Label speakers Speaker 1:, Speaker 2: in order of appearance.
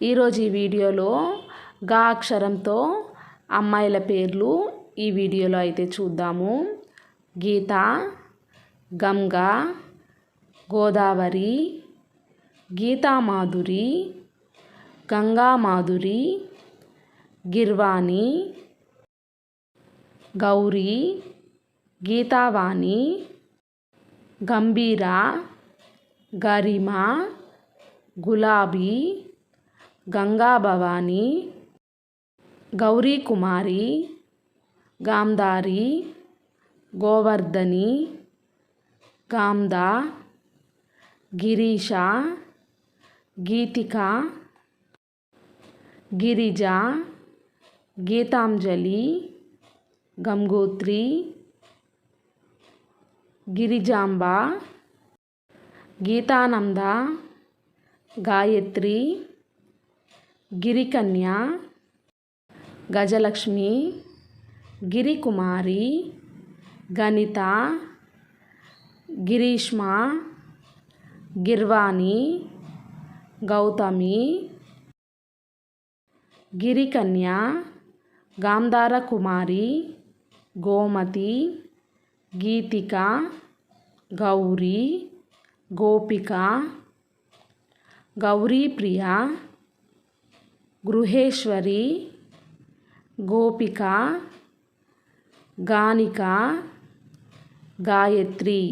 Speaker 1: ఈరోజు ఈ వీడియోలో గా అక్షరంతో అమ్మాయిల పేర్లు ఈ వీడియోలో అయితే చూద్దాము. గీత గంగా గోదావరి గీతామాధురి గంగామాధురి గిర్వాణి గౌరీ గీతావాణి గంభీర గరిమ గులాబీ గంగా భవాని గౌరీ కుమారి గాంధారి గోవర్ధని గాంధా గిరీష గీతిక గిరిజ గీతాంజలి గంగోత్రి గిరిజాంబ గీతానంద గాయత్రి गिरीकन्या, गजलक्ष्मी, गिरीकुमारी गणिता गिरीश्मा गिरवानी गौतमी, गिरीकन्या गांधार कुमारी गोमती, गीतिका, गौरी, गोपिका गौरी प्रिया गृहेश्वरी गोपिका गानिका गायत्री।